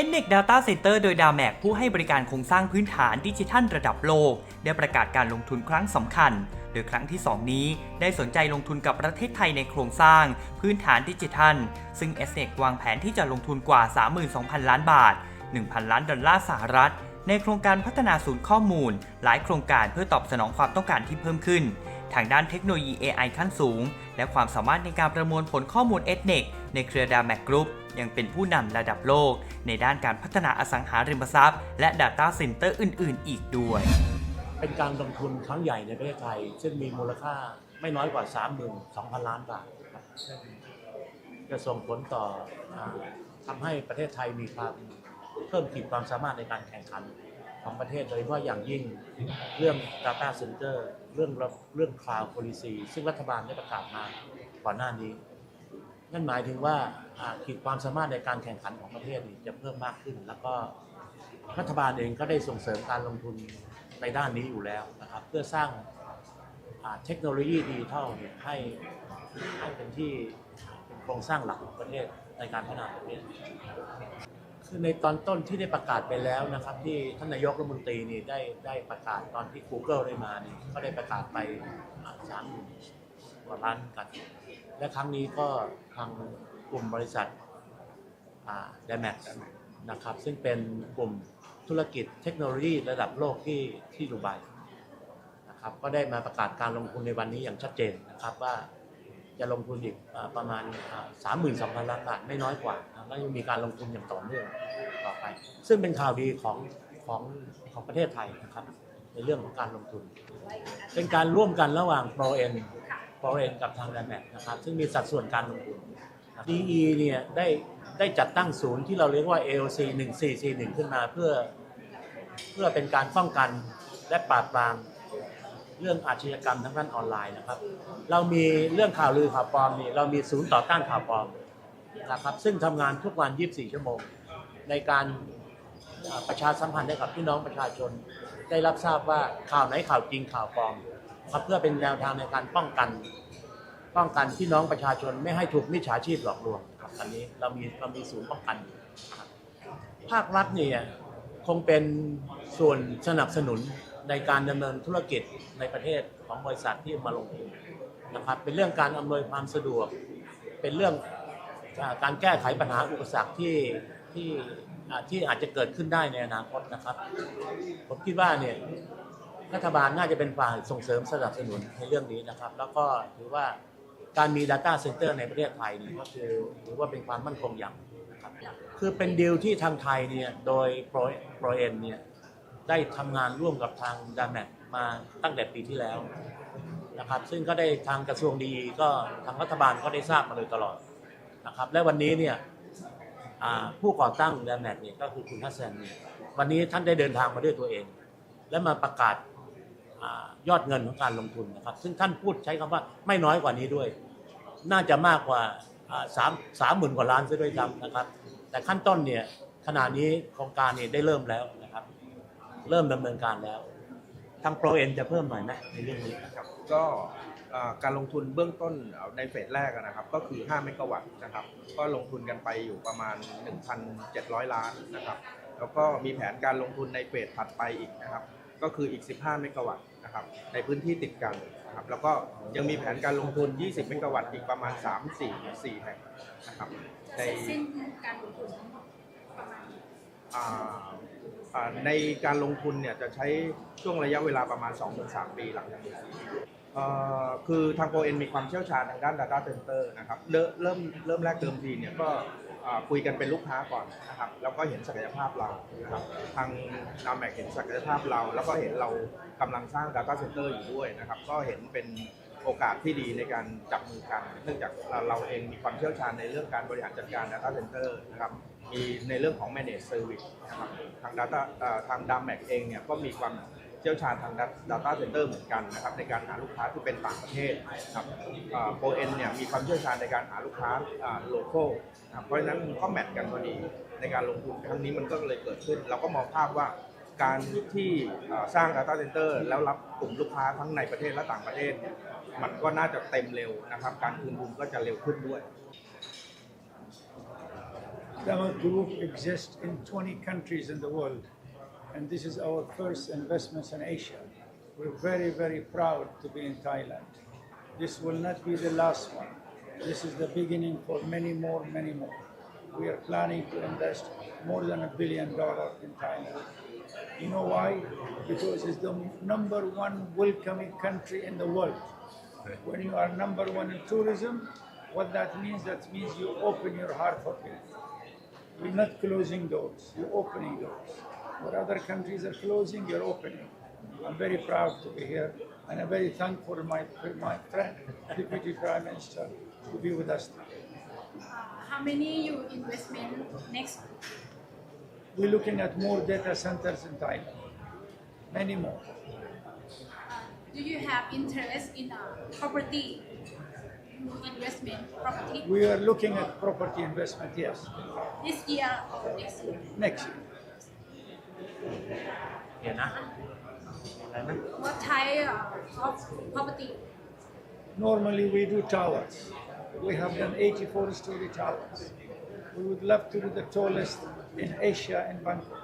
n n e c Data Center โดย d a m a c ผู้ให้บริการโครงสร้างพื้นฐานดิจิทัลระดับโลก ได้ประกาศการลงทุนครั้งสำคัญ โดยครั้งที่ 2 นี้ได้สนใจลงทุนกับประเทศไทยในโครงสร้างพื้นฐานดิจิทัล ซึ่ง s n e c วางแผนที่จะลงทุนกว่า 32,000 ล้านบาท 1,000 ล้านดอลลาร์สหรัฐ ในโครงการพัฒนาศูนย์ข้อมูล หลายโครงการเพื่อตอบสนองความต้องการที่เพิ่มขึ้น ทางด้านเทคโนโลยี AI ขั้นสูง และความสามารถในการประมวลผลข้อมูล e t n e c ในเครือ d a m a c Group ยังเป็นผู้นำระดับโลก ในด้านการพัฒนาอสังหาริมทรัพย์ และ Data Center อื่น ๆ อีกด้วย เป็นการลงทุนครั้งใหญ่ในประเทศไทย ซึ่งมีมูลค่าไม่น้อยกว่า 32,000 ล้านบาทครับจะส่งผลต่ออทำให้ประเทศไทยมีความเพิ่มขีดความสามารถในการแข่งขัน ของประเทศโดยเฉพาะอย่างยิ่งเรื่อง Data Center เรื่องเรื่อง Cloud Policy ซึ่งรัฐบาลได้ประกาศมาก่อนหน้านี้ นั่นหมายถึงว่าขีดความสามารถในการแข่งขันของประเทศจะเพิ่มมากขึ้น แล้วก็รัฐบาลเองก็ได้ส่งเสริมการลงทุนในด้านนี้อยู่แล้วนะครับเพื่อสร้างเทคโนโลยีดิจิทัลให้ให้เป็นที่เป็นโครงสร้างหลักของประเทศในการพัฒนาประเทศ คือในตอนต้นที่ได้ประกาศไปแล้วนะครับ ที่ท่านนายกรัฐมนตรีนี่ได้ได้ประกาศตอนที่ Google ได้มานี่ก็ได้ประกาศไปสามกว่าล้านกัน และครั้งนี้ก็ทางกลุ่มบริษัทเดแม็กนะครับ ซึ่งเป็นกลุ่มธุรกิจเทคโนโลยีระดับโลกที่ที่ดูไบนะครับ ก็ได้มาประกาศการลงทุนในวันนี้อย่างชัดเจนนะครับว่า จะลงทุนอีกประมาณสามหมื่นสองพันล้านบาทไม่น้อยกว่านะแล้วยังมีการลงทุนอย่างต่อเนื่องต่อไป ซึ่งเป็นข่าวดีของของของประเทศไทยนะครับ ในเรื่องของการลงทุน เป็นการร่วมกันระหว่าง Pro N Pro N กับทาง d a m a c นะครับ ซึ่งมีสัดส่วนการลงทุน DE เนี่ยได้ได้จัดตั้งศูนย์ที่เราเรียกว่า AOC 1441 ขึ้นมาเพื่อเพื่อเป็นการป้องกันและปราบปราม เรื่องอาชญากรรมทั้งด้านออนไลน์นะครับ เรามีเรื่องข่าวลือข่าวปลอมนี่เรามีศูนย์ต่อต้านข่าวปลอมนะครับซึ่งทำงานทุกวัน 24 ชั่วโมง ในการประชาสัมพันธ์ให้กับพี่น้องประชาชน ได้รับทราบว่าข่าวไหนข่าวจริงข่าวปลอมครับเพื่อเป็นแนวทางในการป้องกัน ป้องกันพี่น้องประชาชนไม่ให้ถูกมิจฉาชีพหลอกลวงครับอันนี้เรามีเรามีศูนย์ป้องกัน ภาครัฐเนี่ยคงเป็นส่วนสนับสนุน ในการดำเนินธุรกิจในประเทศของบริษัทที่มาลงทุนนะครับ เป็นเรื่องการอำนวยความสะดวก เป็นเรื่องการแก้ไขปัญหาอุปสรรคที่ที่ที่อาจจะเกิดขึ้นได้ในอนาคตนะครับ ผมคิดว่าเนี่ยรัฐบาลน่าจะเป็นฝ่ายส่งเสริมสนับสนุนในเรื่องนี้นะครับ แล้วก็ถือว่าการมี Data Center ในประเทศไทยนี่ก็คือถือว่าเป็นความมั่นคงอย่างหนึ่งนะครับคือเป็นดีลที่ทางไทยเนี่ยโดย Pro Pro N เนี่ย ได้ทำงานร่วมกับทาง d a m a c มาตั้งแต่ปีที่แล้วนะครับ ซึ่งก็ได้ทางกระทรวงดีก็ทางรัฐบาลก็ได้ทราบมาโดยตลอดนะครับ และวันนี้เนี่ยผู้ก่อตั้ง d a m a c เนี่ยก็คือคุณฮัสซันเนี่ยวันนี้ท่านได้เดินทางมาด้วยตัวเอง และมาประกาศอายอดเงินของการลงทุนนะครับ ซึ่งท่านพูดใช้คำว่าไม่น้อยกว่านี้ด้วย น่าจะมากกว่าสามสามหมื่นกว่าล้านซะด้วยซ้ำนะครับ แต่ขั้นต้นเนี่ยขณะนี้โครงการเนี่ยได้เริ่มแล้ว เริ่มดำเนินการแล้ว ทางโปรเอ็นจะเพิ่มหน่อยไหมในเรื่องนี้ครับก็เอ่อการลงทุนเบื้องต้นในเฟสแรกอะนะครับ ก็คือ 5 เมกะวัตต์นะครับ ก็ลงทุนกันไปอยู่ประมาณ 1,700 ล้านนะครับ แล้วก็มีแผนการลงทุนในเฟสถัดไปอีกนะครับ ก็คืออีก 15 เมกะวัตต์นะครับ ในพื้นที่ติดกันนะครับ แล้วก็ยังมีแผนการลงทุน 20 เมกะวัตต์อีกประมาณ 3 4 4แห่งนะครับ ในสิ้นการลงทุนทั้งหมดประมาณอ่าอ่า ในการลงทุนเนี่ยจะใช้ช่วงระยะเวลาประมาณ 2-3 ปีหลังจากนี้คือทางโปรเอ็นมีความเชี่ยวชาญทางด้าน Data Center นะครับเริ่มเริ่มแรกเดิมทีเนี่ยก็คุยกันเป็นลูกค้าก่อนนะครับแล้วก็เห็นศักยภาพเรานะครับทางนาแมกเห็นศักยภาพเรา แล้วก็เห็นเรากำลังสร้าง Data Center อยู่ด้วยนะครับก็เห็นเป็น โอกาสที่ดีในการจับมือกัน เนื่องจากเราเองมีความเชี่ยวชาญในเรื่องการบริหารจัดการ Data Center นะครับ มีในเรื่องของ manage service นะครับ ทาง Data ทาง d a m a c เองเนี่ยก็มีความเชี่ยวชาญทาง Data Center เหมือนกันนะครับในการหาลูกค้าที่เป็นต่างประเทศครับโปรเอ็นเนี่ยมีความเชี่ยวชาญในการหาลูกค้าโลโก้นะครับเพราะฉะนั้นมันก็แมทกันพอดีในการลงทุนครั้งนี้มันก็เลยเกิดขึ้น เราก็มองภาพว่า การที่สร้าง Data Center แล้วรับกลุ่มลูกค้าทั้งในประเทศและต่างประเทศเนี่ยมันก็น่าจะเต็มเร็วนะครับ การคืนทุนก็จะเร็วขึ้นด้วย Dama Group exists in 20 countries in the world, and this is our first investments in Asia. We're very, very proud to be in Thailand. This will not be the last one. This is the beginning for many more, many more. We are planning to invest more than a billion dollars in Thailand. You know why? Because it's the number one welcoming country in the world. When you are number one in tourism, what that means, that means you open your heart for people. You're not closing doors, you're opening doors. What other countries are closing, you're opening. I'm very proud to be here, and I'm very thankful for my, for my friend, Deputy Prime Minister, to be with us. Uh, how many you investment next? We're looking at more data centers in Thailand, many more. Uh, do you have interest in uh, property new investment property We are looking at property investment, yes, this year or next year? next year. เดี๋ยวนะอะไรนะ What type uh, of property? Normally, we do towers. We have done 84 story towers. We would love to do the tallest in Asia in Bangkok.